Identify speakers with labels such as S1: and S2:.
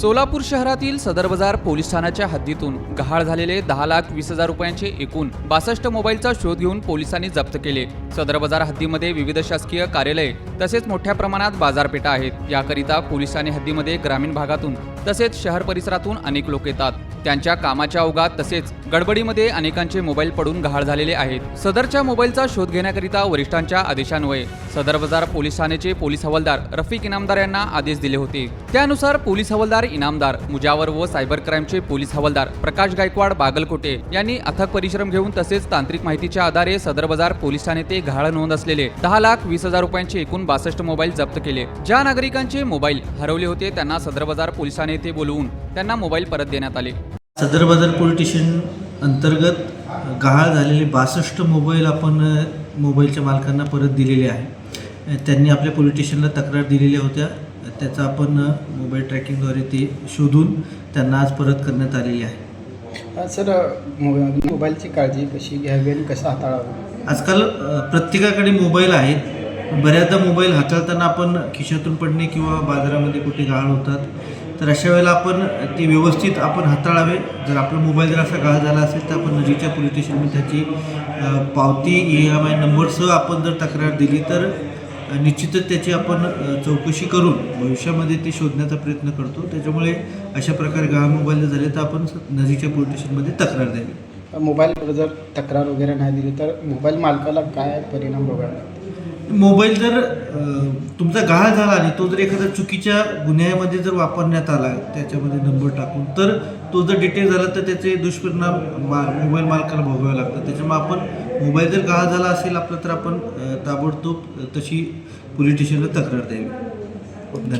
S1: सोलापूर शहरातील सदर बाजार पोलीस ठाण्याच्या हद्दीतून गहाळ झालेले दहा लाख वीस हजार रुपयांचे एकूण बासष्ट मोबाईलचा शोध घेऊन पोलिसांनी जप्त केले. सदर बाजार हद्दीमध्ये विविध शासकीय कार्यालये तसेच मोठ्या प्रमाणात बाजारपेठा आहेत. याकरिता पोलिसांनी हद्दीमध्ये ग्रामीण भागातून तसेच शहर परिसरातून अनेक लोक येतात. त्यांच्या कामाच्या अवघात तसेच गडबडीमध्ये अनेकांचे मोबाईल पडून गहाळ झालेले आहेत. सदरच्या मोबाईलचा शोध घेण्याकरिता वरिष्ठांच्या आदेशान्वये सदर बाजार पोलीस ठाण्याचे पोलीस हवालदार रफिक इनामदार यांना आदेश दिले होते. त्यानुसार पोलीस हवालदार इनामदार मुजावर व सायबर क्राईमचे पोलीस हवालदार प्रकाश गायकवाड बागलकोटे यांनी अथक परिश्रम घेऊन तसेच तांत्रिक माहितीच्या आधारे सदर बाजार पोलीस ठाणे ते गहाळ नोंद असलेले दहा लाख वीस हजार रुपयांचे एकूण बासष्ट मोबाईल जप्त केले. ज्या नागरिकांचे मोबाईल हरवले होते त्यांना सदर बाजार पोलीस येथे बोलवून त्यांना मोबाईल परत देण्यात आले.
S2: सदर बाजार पोलीस स्टेशन अंतर्गत गहाळ झालेले बासष्ट मोबाईल आपण मोबाईलच्या मालकांना परत दिलेले आहे. त्यांनी आपल्या पोलीस स्टेशनला तक्रार दिलेल्या होत्या. त्याचा आपण मोबाईल ट्रॅकिंगद्वारे ते शोधून त्यांना आज परत करण्यात आलेली आहे.
S3: सर मोबाईलची काळजी कशी घ्यावी आणि कसं हाताळावं?
S2: आजकाल प्रत्येकाकडे मोबाईल आहेत. बऱ्याचदा मोबाईल हाताळताना आपण खिशातून पडणे किंवा बाजारामध्ये कुठे गहाळ होतात. तर अशा वेळेला आपण ते व्यवस्थित आपण हाताळावे. जर आपला मोबाईल जर असा गाळ झाला असेल तर आपण नजीकच्या पोलीस स्टेशनमध्ये त्याची पावती ई एम आय नंबरसह आपण जर तक्रार दिली तर निश्चितच त्याची आपण चौकशी करून भविष्यामध्ये ते शोधण्याचा प्रयत्न करतो. त्याच्यामुळे अशा प्रकारे गाळ मोबाईल जर झाले तर आपण नजीकच्या पोलीस स्टेशनमध्ये तक्रार द्यावी.
S3: मोबाईलवर जर तक्रार वगैरे नाही दिली तर मोबाईल मालकाला काय परिणाम बघायला लागतात
S2: मोबाईल जर तुमचा गहाळ झाला आणि तो जर एखाद्या चुकीच्या गुन्ह्यामध्ये जर वापरण्यात आला त्याच्यामध्ये नंबर टाकून तर तो जर डिटेक्ट झाला तर त्याचे दुष्परिणाम मा मोबाईल मालकाला भोगावे लागतात. त्याच्यामुळे आपण मोबाईल जर गहाळ झाला असेल आपला तर आपण ताबडतोब तशी पोलीस स्टेशनला तक्रार द्यावी. धन्यवाद